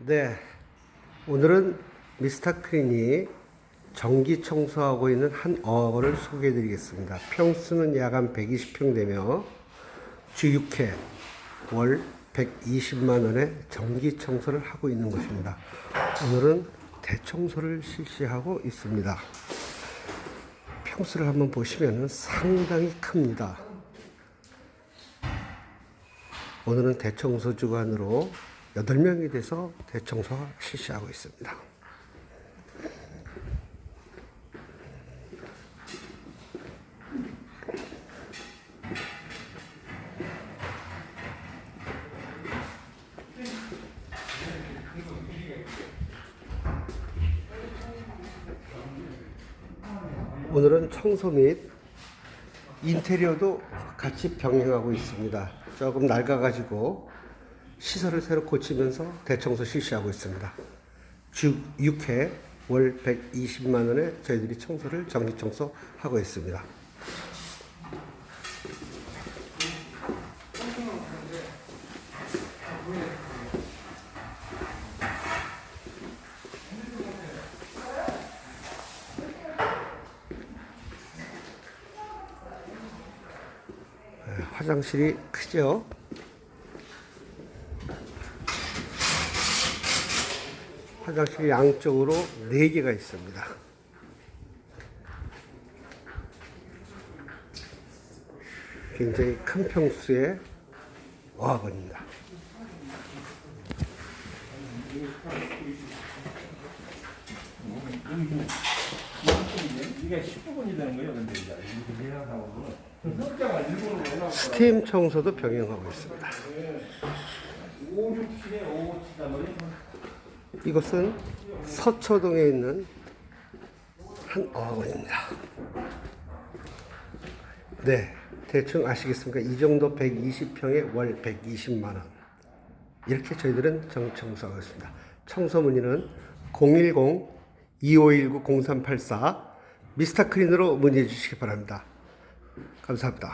네, 오늘은 미스터 크린이 정기 청소하고 있는 한 어거를 소개해 드리겠습니다. 평수는 야간 120평 되며 주 6회 월 120만 원의 정기 청소를 하고 있는 것입니다. 오늘은 대청소를 실시하고 있습니다. 평수를 한번 보시면 상당히 큽니다. 오늘은 대청소 주간으로 8명이 돼서 대청소 실시하고 있습니다. 오늘은 청소 및 인테리어도 같이 병행하고 있습니다. 조금 낡아가지고 시설을 새로 고치면서 대청소 실시하고 있습니다. 주 6회 월 120만 원에 저희들이 청소를 정기 청소하고 있습니다. 네, 화장실이 크죠? 화장실이 양쪽으로 4개가 있습니다. 굉장히 큰 평수의 어학원입니다. 이게 19분이 되는 거예요, 근데 이제 이렇게 예약하고 현장을 일본으로 올라오고 스팀 청소도 병행하고 있습니다. 5, 6, 7에 5, 7단 말이에요. 이곳은 서초동에 있는 한 어학원입니다. 네, 대충 아시겠습니까? 이 정도 120평에 월 120만 원. 이렇게 저희들은 정청소하고 있습니다. 청소 문의는 010-2519-0384 미스터 크린으로 문의해 주시기 바랍니다. 감사합니다.